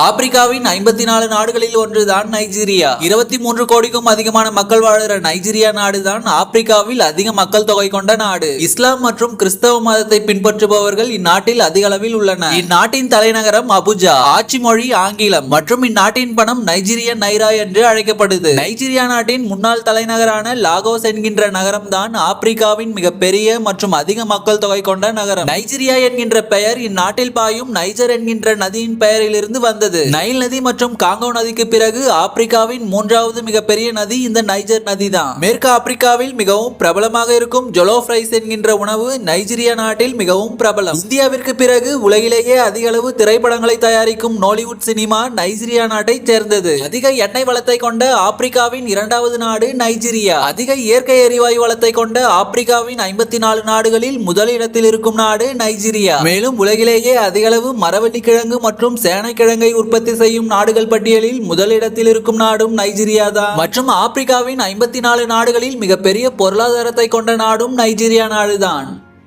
ஆப்பிரிக்காவின் ஐம்பத்தி நாலு நாடுகளில் ஒன்றுதான் நைஜீரியா. இருபத்தி மூன்று கோடிக்கும் அதிகமான மக்கள் வாழ்கிற நைஜீரியா நாடுதான் ஆப்பிரிக்காவில் அதிக மக்கள் தொகை கொண்ட நாடு. இஸ்லாம் மற்றும் கிறிஸ்தவ மதத்தை பின்பற்றுபவர்கள் இந்நாட்டில் அதிக அளவில் உள்ளனர் இந்நாட்டின் தலைநகரம் அபுஜா. ஆட்சி மொழி ஆங்கிலம் மற்றும் இந்நாட்டின் பணம் நைஜீரியன் நைரா என்று அழைக்கப்படுது. நைஜீரியா நாட்டின் முன்னாள் தலைநகரான லாகோஸ் என்கின்ற நகரம் தான் ஆப்பிரிக்காவின் மிகப்பெரிய மற்றும் அதிக மக்கள் தொகை கொண்ட நகரம். நைஜீரியா என்கின்ற பெயர் இந்நாட்டில் பாயும் நைஜர் என்கின்ற நதியின் பெயரிலிருந்து வந்தது. நைல் நதி மற்றும் காங்கோ நதிக்கு பிறகு ஆப்பிரிக்காவின் மூன்றாவது மிகப்பெரிய நதி இந்த நைஜர் நதி தான் மேற்கு ஆப்பிரிக்காவில் மிகவும் பிரபலமாக இருக்கும் ஜொலோஃப் ரைஸ் என்கின்ற உணவு நைஜீரியா நாட்டில் மிகவும் பிரபலம். இந்தியாவிற்கு பிறகு உலகிலேயே அதிக அளவு திரைப்படங்களை தயாரிக்கும் நோலிவுட் சினிமா நைஜீரியா நாட்டை சேர்ந்தது. அதிக எண்ணெய் வளத்தை கொண்ட ஆப்பிரிக்காவின் இரண்டாவது நாடு நைஜீரியா. அதிக இயற்கை எரிவாயு வளத்தை கொண்ட ஆப்பிரிக்காவின் ஐம்பத்தி நாலு நாடுகளில் முதலிடத்தில் இருக்கும் நாடு நைஜீரியா. மேலும் உலகிலேயே அதிக அளவு மரவள்ளி கிழங்கு மற்றும் சேனைக்கிழங்கை உற்பத்தி செய்யும் நாடுகள் பட்டியலில் முதலிடத்தில் இருக்கும் நாடும் நைஜீரியா தான். மற்றும் ஆப்பிரிக்காவின் ஐம்பத்தி நாலு நாடுகளில் மிகப்பெரிய பொருளாதாரத்தை கொண்ட நாடும் நைஜீரியா நாடுதான்.